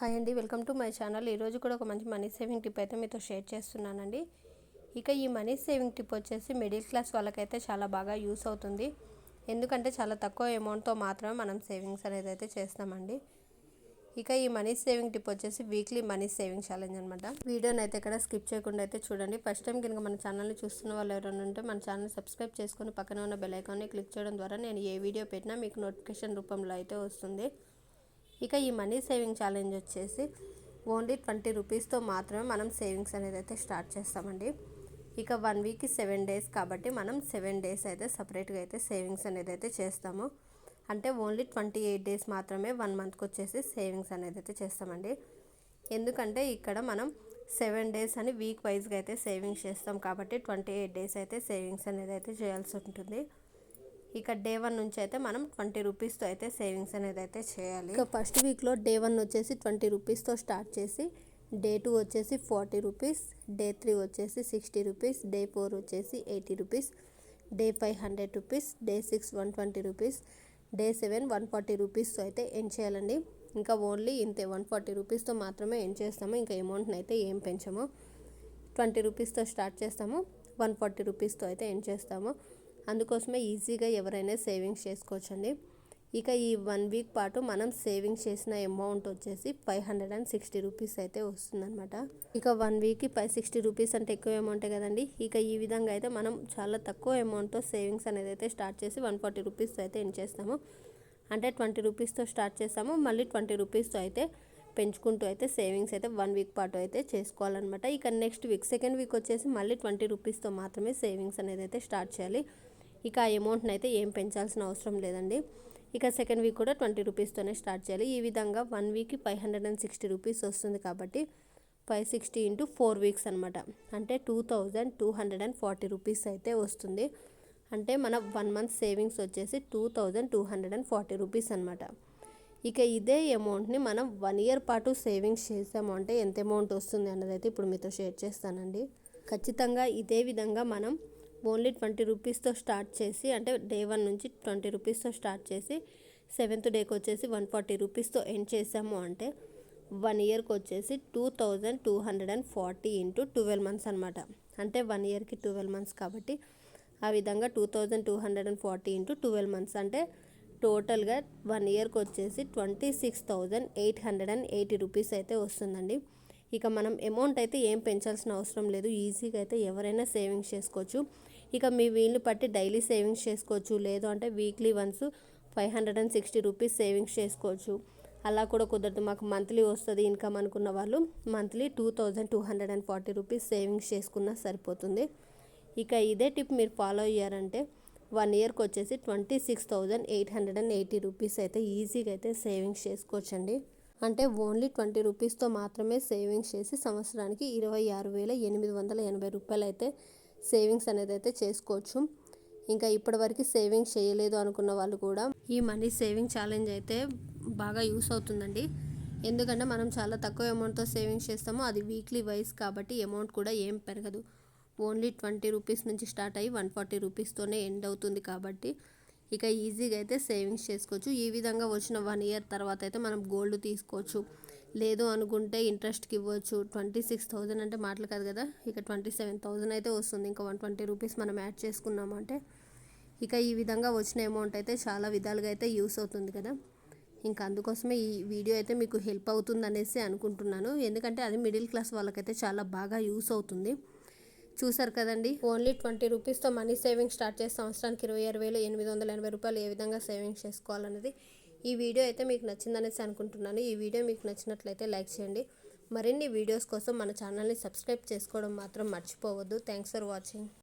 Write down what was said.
Hi అండి welcome to my channel. ఈరోజు కూడా ఒక మంచి మనీ సేవింగ్ టిప్ అయితే మీతో షేర్ చేస్తున్నానండి. ఇక ఈ మనీ సేవింగ్ టిప్ వచ్చేసి మిడిల్ క్లాస్ వాళ్ళకైతే చాలా బాగా యూస్ అవుతుంది. ఎందుకంటే చాలా తక్కువ అమౌంట్తో మాత్రమే మనం సేవింగ్స్ అనేది అయితే చేస్తామండి ఇక ఈ మనీ సేవింగ్ టిప్ వచ్చేసి వీక్లీ మనీ సేవింగ్ ఛాలెంజ్ అనమాట వీడియోని అయితే ఇక్కడ స్కిప్ చేయకుండా అయితే చూడండి. ఫస్ట్ టైం కనుక మన ఛానల్ని చూస్తున్న వాళ్ళు ఎవరైనా ఉంటే మన ఛానల్ సబ్స్క్రైబ్ చేసుకొని పక్కన ఉన్న బెల్ ఐకాన్ని క్లిక్ చేయడం ద్వారా నేను ఏ వీడియో పెట్టినా మీకు నోటిఫికేషన్ రూపంలో అయితే వస్తుంది. ఇక ఈ మనీ సేవింగ్ ఛాలెంజ్ వచ్చేసి ఓన్లీ ట్వంటీ రూపీస్తో మాత్రమే మనం సేవింగ్స్ అనేది అయితే స్టార్ట్ చేస్తామండి. ఇక వన్ వీక్కి సెవెన్ డేస్ కాబట్టి మనం సెవెన్ డేస్ అయితే సపరేట్గా అయితే సేవింగ్స్ అనేది అయితే చేస్తాము. అంటే ఓన్లీ ట్వంటీ ఎయిట్ డేస్ మాత్రమే వన్ మంత్కి వచ్చేసి సేవింగ్స్ అనేది అయితే చేస్తామండి. ఎందుకంటే ఇక్కడ మనం సెవెన్ డేస్ అని వీక్ వైజ్గా అయితే సేవింగ్స్ చేస్తాం కాబట్టి ట్వంటీ ఎయిట్ డేస్ అయితే సేవింగ్స్ అనేది అయితే చేయాల్సి ఉంటుంది. ఇక డే వన్ నుంచి అయితే మనం ట్వంటీ రూపీస్తో అయితే సేవింగ్స్ అనేది అయితే చేయాలి. ఇక ఫస్ట్ వీక్లో డే వన్ వచ్చేసి ట్వంటీ రూపీస్తో స్టార్ట్ చేసి డే టూ వచ్చేసి ఫార్టీ రూపీస్ డే త్రీ వచ్చేసి సిక్స్టీ రూపీస్ డే ఫోర్ వచ్చేసి eighty rupees day five hundred rupees day six one twenty rupees day seven one forty రూపీస్తో అయితే ఎండ్ చేయాలండి? ఇంకా ఓన్లీ ఇంతే వన్ ఫార్టీ రూపీస్తో మాత్రమే ఎండ్ చేస్తాము ఇంకా అమౌంట్ని అయితే ఏం పెంచము? ట్వంటీ రూపీస్తో స్టార్ట్ చేస్తాము వన్ ఫార్టీ రూపీస్తో అయితే ఎండ్ చేస్తాము? అందుకోసమే ఈజీగా ఎవరైనా సేవింగ్స్ చేసుకోవచ్చండి. ఇక ఈ వన్ వీక్ పాటు మనం సేవింగ్స్ చేసిన అమౌంట్ వచ్చేసి five hundred and sixty rupees అయితే వస్తుందన్నమాట. ఇక వన్ వీక్కి ఫైవ్ సిక్స్టీ రూపీస్ అంటే ఎక్కువ అమౌంటే కదండి. ఇక ఈ విధంగా అయితే మనం చాలా తక్కువ అమౌంట్తో సేవింగ్స్ అనేది అయితే స్టార్ట్ చేసి వన్ ఫార్టీ రూపీస్ అయితే ఎండ్ చేస్తాము. అంటే ట్వంటీ రూపీస్తో స్టార్ట్ చేస్తాము. మళ్ళీ ట్వంటీ రూపీస్తో అయితే పెంచుకుంటూ అయితే సేవింగ్స్ అయితే వన్ వీక్ పాటు అయితే చేసుకోవాలన్నమాట. ఇక నెక్స్ట్ వీక్ సెకండ్ వీక్ వచ్చేసి మళ్ళీ ట్వంటీ రూపీస్తో మాత్రమే సేవింగ్స్ అనేది అయితే స్టార్ట్ చేయాలి. ఇక ఆ అమౌంట్ని అయితే ఏం పెంచాల్సిన అవసరం లేదండి. ఇక సెకండ్ వీక్ కూడా ట్వంటీ రూపీస్తోనే స్టార్ట్ చేయాలి. ఈ విధంగా వన్ వీక్కి five hundred and sixty rupees వస్తుంది కాబట్టి five sixty into four weeks అనమాట అంటే two thousand two hundred and forty rupees అయితే వస్తుంది. అంటే మన వన్ మంత్ సేవింగ్స్ వచ్చేసి two thousand two hundred and forty rupees అనమాట ఇక ఇదే అమౌంట్ని మనం వన్ ఇయర్ పాటు సేవింగ్స్ చేసాము అంటే ఎంత అమౌంట్ వస్తుంది అన్నది అయితే ఇప్పుడు మీతో షేర్ చేస్తానండి. ఖచ్చితంగా ఇదే విధంగా మనం ఓన్లీ ట్వంటీ రూపీస్తో స్టార్ట్ చేసి అంటే డే వన్ నుంచి ట్వంటీ రూపీస్తో స్టార్ట్ చేసి సెవెంత్ డేకి వచ్చేసి వన్ ఫార్టీ రూపీస్తో ఎండ్ చేసాము అంటే వన్ ఇయర్కి వచ్చేసి two thousand two hundred and forty into twelve months అనమాట అంటే వన్ ఇయర్కి ట్వెల్వ్ మంత్స్ కాబట్టి ఆ విధంగా two thousand two hundred and forty into twelve months. అంటే టోటల్గా వన్ ఇయర్కి వచ్చేసి twenty six thousand eight hundred and eighty rupees అయితే వస్తుందండి. ఇక మనం అమౌంట్ అయితే ఏం పెంచాల్సిన అవసరం లేదు. ఈజీగా అయితే ఎవరైనా సేవింగ్స్ చేసుకోవచ్చు. ఇక మీ వీలు పట్టి డైలీ సేవింగ్స్ చేసుకోవచ్చు. లేదు అంటే weekly once five hundred and sixty rupees savings చేసుకోవచ్చు. అలా కూడా కుదరదు. మాకు మంత్లీ వస్తుంది ఇన్కమ్ అనుకున్న వాళ్ళు monthly two thousand two hundred and forty rupees savings చేసుకున్నా సరిపోతుంది. ఇక ఇదే టిప్ మీరు ఫాలో అయ్యారంటే వన్ ఇయర్కి వచ్చేసి twenty six thousand eight hundred and eighty rupees అయితే ఈజీగా అయితే సేవింగ్స్ చేసుకోవచ్చండి. అంటే ఓన్లీ ట్వంటీ రూపీస్తో మాత్రమే సేవింగ్స్ చేసి సంవత్సరానికి ఇరవై ఆరు వేల ఎనిమిది వందల ఎనభై రూపాయలు అయితే సేవింగ్స్ అనేది అయితే చేసుకోవచ్చు. ఇంకా ఇప్పటివరకు సేవింగ్స్ చేయలేదు అనుకున్న వాళ్ళు కూడా ఈ మనీ సేవింగ్ ఛాలెంజ్ అయితే బాగా యూస్ అవుతుందండి. ఎందుకంటే మనం చాలా తక్కువ అమౌంట్తో సేవింగ్స్ చేస్తామో అది వీక్లీ వైజ్ కాబట్టి అమౌంట్ కూడా ఏం పెరగదు. ఓన్లీ ట్వంటీ రూపీస్ నుంచి స్టార్ట్ అయ్యి వన్ ఫార్టీ రూపీస్తోనే ఎండ్ అవుతుంది కాబట్టి ఇక ఈజీగా అయితే సేవింగ్స్ చేసుకోవచ్చు. ఈ విధంగా వచ్చిన వన్ ఇయర్ తర్వాత అయితే మనం గోల్డ్ తీసుకోవచ్చు. లేదు అనుకుంటే ఇంట్రెస్ట్కి ఇవ్వచ్చు. ట్వంటీ సిక్స్ థౌజండ్ అంటే మాటలు కాదు కదా? ఇక ట్వంటీ సెవెన్ థౌజండ్ అయితే వస్తుంది. ఇంకా వన్ ట్వంటీ రూపీస్ మనం యాడ్ చేసుకున్నామంటే ఇక ఈ విధంగా వచ్చిన అమౌంట్ అయితే చాలా విధాలుగా అయితే యూస్ అవుతుంది కదా? ఇంకా అందుకోసమే ఈ వీడియో అయితే మీకు హెల్ప్ అవుతుంది అనేసి అనుకుంటున్నాను. ఎందుకంటే అది మిడిల్ క్లాస్ వాళ్ళకైతే చాలా బాగా యూస్ అవుతుంది. చూసారు కదండి. ఓన్లీ ట్వంటీ రూపీస్తో మనీ సేవింగ్ స్టార్ట్ చేసి సంవత్సరానికి ఇరవై ఆరు వేలు ఎనిమిది వందల ఎనభై రూపాయలు ఏ విధంగా సేవింగ్స్ చేసుకోవాలనేది ఈ వీడియో అయితే మీకు నచ్చిందనేసి అనుకుంటున్నాను. ఈ వీడియో మీకు నచ్చినట్లయితే లైక్ చేయండి. మరిన్ని వీడియోస్ కోసం మన ఛానల్ని సబ్స్క్రైబ్ చేసుకోవడం మాత్రం మర్చిపోవద్దు. Thanks for watching.